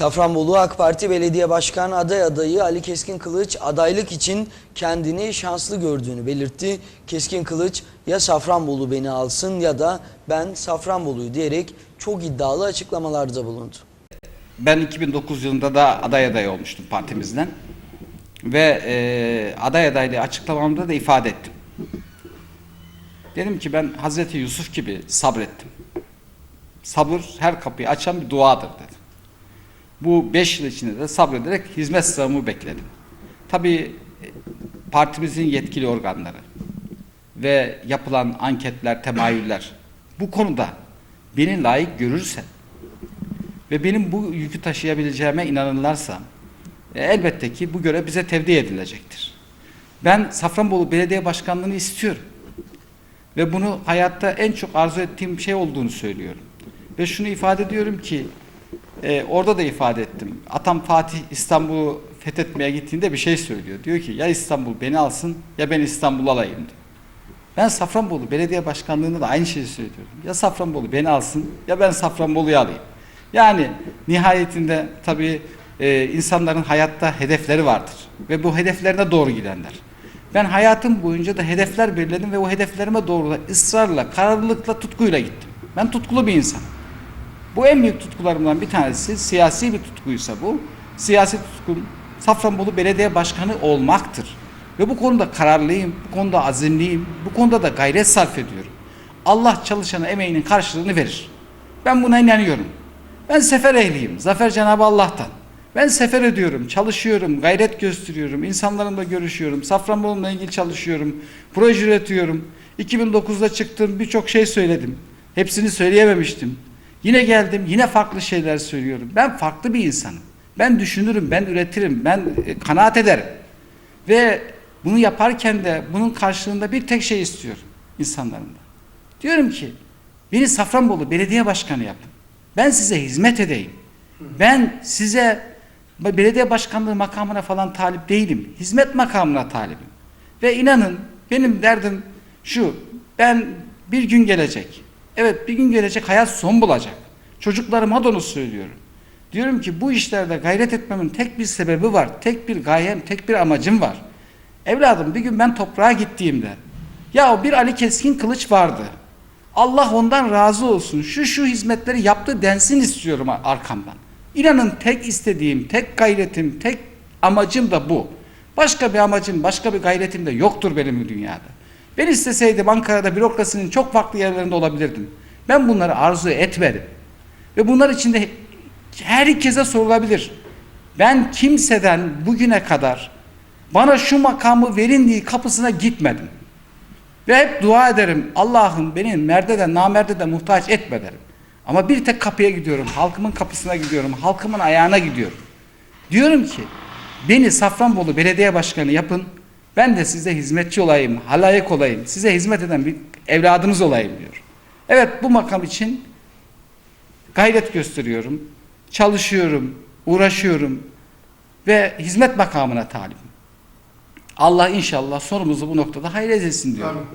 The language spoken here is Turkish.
Safranbolu AK Parti Belediye Başkan aday adayı Ali Keskin Kılıç adaylık için kendini şanslı gördüğünü belirtti. Keskin Kılıç ya Safranbolu beni alsın ya da ben Safranbolu'yu diyerek çok iddialı açıklamalarda bulundu. Ben 2009 yılında da aday aday olmuştum partimizden. Ve e, aday adaylığı açıklamamda da ifade ettim. Dedim ki ben Hazreti Yusuf gibi sabrettim. Sabır her kapıyı açan bir duadır dedim. Bu beş yıl içinde de sabrederek hizmet sıramı bekledim. Tabii e, partimizin yetkili organları ve yapılan anketler, temayüller bu konuda beni layık görürse ve benim bu yükü taşıyabileceğime inanırlarsa e, elbette ki bu görev bize tevdi edilecektir. Ben Safranbolu Belediye Başkanlığı'nı istiyorum. Ve bunu hayatta en çok arzu ettiğim şey olduğunu söylüyorum. Ve şunu ifade ediyorum ki e, orada da ifade ettim. Atam Fatih İstanbul'u fethetmeye gittiğinde bir şey söylüyor. Diyor ki ya İstanbul beni alsın ya ben İstanbul'u alayım diyor. Ben Safranbolu Belediye Başkanlığı'nda da aynı şeyi söylüyorum. Ya Safranbolu beni alsın ya ben Safranbolu'yu alayım. Yani nihayetinde tabii e, insanların hayatta hedefleri vardır. Ve bu hedeflerine doğru gidenler. Ben hayatım boyunca da hedefler belirledim ve o hedeflerime doğru da ısrarla, kararlılıkla, tutkuyla gittim. Ben tutkulu bir insanım. Bu en büyük tutkularımdan bir tanesi siyasi bir tutkuysa bu. Siyasi tutkum Safranbolu Belediye Başkanı olmaktır. Ve bu konuda kararlıyım, bu konuda azimliyim, bu konuda da gayret sarf ediyorum. Allah çalışana emeğinin karşılığını verir. Ben buna inanıyorum. Ben sefer ehliyim. Zafer Cenab-ı Allah'tan. Ben sefer ediyorum, çalışıyorum, gayret gösteriyorum, insanlarımla görüşüyorum, Safranbolu'na ilgili çalışıyorum, proje üretiyorum. 2009'da çıktım, birçok şey söyledim. Hepsini söyleyememiştim. Yine geldim, yine farklı şeyler söylüyorum. Ben farklı bir insanım. Ben düşünürüm, ben üretirim, ben e, kanaat ederim. Ve bunu yaparken de bunun karşılığında bir tek şey istiyorum insanlarımdan. Diyorum ki beni Safranbolu Belediye Başkanı yapın. Ben size hizmet edeyim. Ben size belediye başkanlığı makamına falan talip değilim. Hizmet makamına talibim. Ve inanın benim derdim şu. Ben bir gün gelecek. Evet bir gün gelecek hayat son bulacak. Çocuklarıma da onu söylüyorum. Diyorum ki bu işlerde gayret etmemin tek bir sebebi var. Tek bir gayem, tek bir amacım var. Evladım bir gün ben toprağa gittiğimde ya bir Ali Keskin Kılıç vardı. Allah ondan razı olsun. Şu şu hizmetleri yaptı densin istiyorum arkamdan. İnanın tek istediğim, tek gayretim, tek amacım da bu. Başka bir amacım, başka bir gayretim de yoktur benim dünyada. Ben isteseydim Ankara'da bürokrasinin çok farklı yerlerinde olabilirdim. Ben bunları arzu etmedim. Ve bunlar içinde herkese sorulabilir. Ben kimseden bugüne kadar bana şu makamı verin diye kapısına gitmedim. Ve hep dua ederim. Allah'ım beni merde de namerde de muhtaç etme derim. Ama bir tek kapıya gidiyorum. Halkımın kapısına gidiyorum. Halkımın ayağına gidiyorum. Diyorum ki beni Safranbolu Belediye Başkanı yapın. Ben de size hizmetçi olayım, halayık olayım. Size hizmet eden bir evladınız olayım diyor. Evet bu makam için gayret gösteriyorum. Çalışıyorum, uğraşıyorum ve hizmet makamına talibim. Allah inşallah sonumuzu bu noktada hayır etsin diyorum.